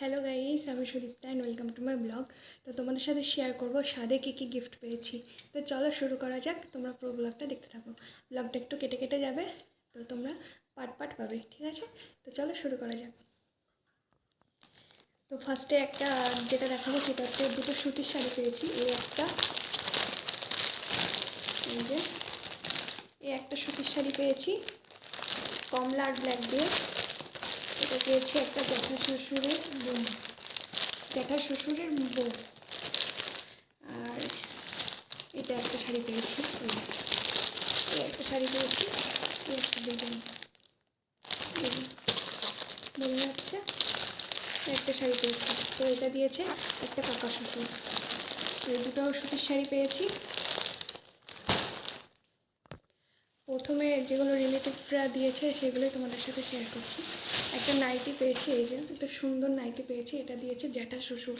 Hello guys আমি Sudipta and welcome to my blog তো তোমাদের সাথে শেয়ার করব স্বাদে কী কী গিফট পেয়েছি। তো চলো শুরু করা যাক, তোমরা পুরো ব্লগটা দেখতে থাকো। ব্লগটা একটু কেটে কেটে যাবে, তো তোমরা পার্ট পার্ট পাবে, ঠিক আছে? তো চলো শুরু করা যাক। তো ফার্স্টে একটা, যেটা দেখাবো সেটা হচ্ছে দুটো সুতির শাড়ি পেয়েছি। এই একটা, এই যে, এই একটা সুতির শাড়ি পেয়েছি, কমলা আর ব্ল্যাক দিয়ে। এটা পেয়েছি একটা জ্যাঠা শ্বশুরের বোন? জ্যাঠা শ্বশুরের বউ। আর এটা একটা শাড়ি পেয়েছি। একটা শাড়ি পেয়েছি একটা মনে হচ্ছে একটা শাড়ি পেয়েছি। তো এটা দিয়েছে একটা কাকা শ্বশুর। দুটো সুতির শাড়ি পেয়েছি। প্রথমে যেগুলো রিলেটিভরা দিয়েছে সেগুলোই তোমাদের সাথে শেয়ার করছি। একটা নাইটি পেয়েছি, এই যে, একটা সুন্দর নাইটি পেয়েছি, এটা দিয়েছে জ্যাঠা শ্বশুর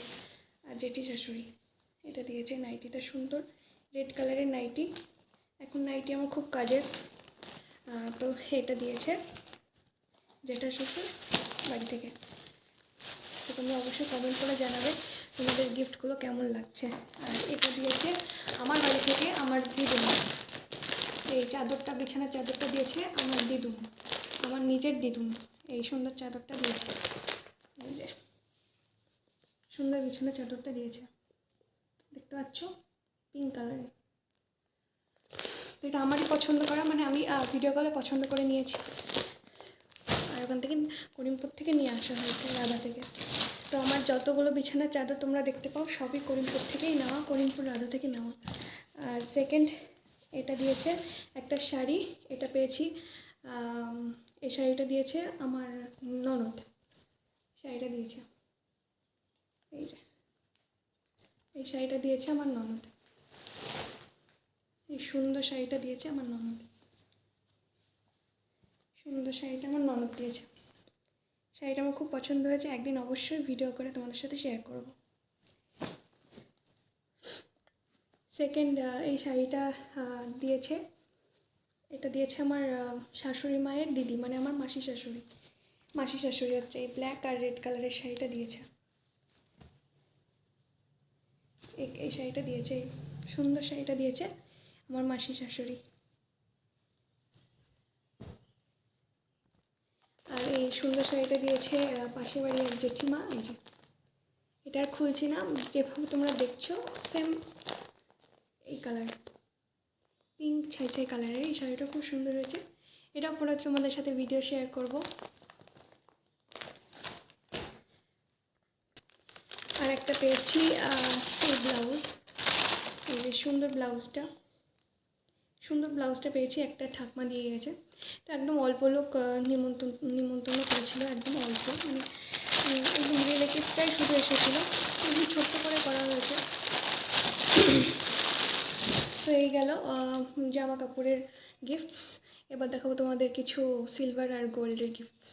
আর জেঠি শাশুড়ি। এটা দিয়েছে নাইটিটা সুন্দর রেড কালারের নাইটি এখন নাইটি আমার খুব কাজের। তো এটা দিয়েছে জ্যাঠা শ্বশুর বাড়ি থেকে। তো তোমরা অবশ্যই কমেন্ট করে জানাবে তোমাদের গিফটগুলো কেমন লাগছে। আর এটা দিয়েছে আমার বাড়ি থেকে আমার দিদিমা। এই চাদরটা, বিছানার চাদরটা দিয়েছে, আমার দিদুন আমার নিজের দিদুন এই সুন্দর চাদরটা দিয়েছে। যে, সুন্দর বিছানার চাদরটা দিয়েছে। দেখতে পাচ্ছ? পিঙ্ক কালারের তো এটা আমারই পছন্দ করা মানে আমি ভিডিও কলে পছন্দ করে নিয়েছি। আর ওখান থেকে করিমপুর থেকে নিয়ে আসা হয়েছে, রাধা থেকে। তো আমার যতগুলো বিছানার চাদর তোমরা দেখতে পাও, সবই করিমপুর থেকেই নেওয়া, করিমপুর রাধা থেকে নেওয়া। আর সেকেন্ড এটা দিয়েছে একটা শাড়ি, এটা পেয়েছি এই শাড়িটা দিয়েছে আমার ননদ, শাড়িটা দিয়েছে। এই যে, এই শাড়িটা দিয়েছে আমার ননদ। এই সুন্দর শাড়িটা দিয়েছে আমার ননদ। সুন্দর শাড়িটা আমার ননদ দিয়েছে। শাড়িটা আমার খুব পছন্দ হয়েছে, একদিন অবশ্যই ভিডিও করে তোমাদের সাথে শেয়ার করব। সেকেন্ড এই শাড়িটা দিয়েছে। এটা দিয়েছে আমার শাশুড়ি মায়ের দিদি মানে আমার মাসি শাশুড়ি। মাসি শাশুড়ি হচ্ছে এই ব্ল্যাক আর রেড কালারের শাড়িটা দিয়েছে। এই- শাড়িটা দিয়েছে সুন্দর শাড়িটা দিয়েছে আমার মাসি শাশুড়ি। আর এই সুন্দর শাড়িটা দিয়েছে পাশের বাড়ির জেঠিমা, এই যে। এটা আর খুলছি না, যেভাবে তোমরা দেখছ সেম কালার। পিঙ্ক ছাই ছাই কালারের এই শাড়িটা খুব সুন্দর হয়েছে। এটাও পরে তোমাদের সাথে ভিডিও শেয়ার করব। আর একটা পেয়েছি এই ব্লাউজ এই যে সুন্দর ব্লাউজটা সুন্দর ব্লাউজটা পেয়েছি, একটা ঠাকমা দিয়ে গেছে। তো একদম অল্প লোক নিমন্ত্রণ নিমন্ত্রণ করেছিল, একদম অল্প। মানে একদম রিলেটিভসটাই শুধু এসেছিল। খুবই ছোট্ট করে করা হয়েছে। তো এই গেল জামা কাপড়ের গিফটস এবার দেখাবো তোমাদের কিছু সিলভার আর গোল্ডের গিফটস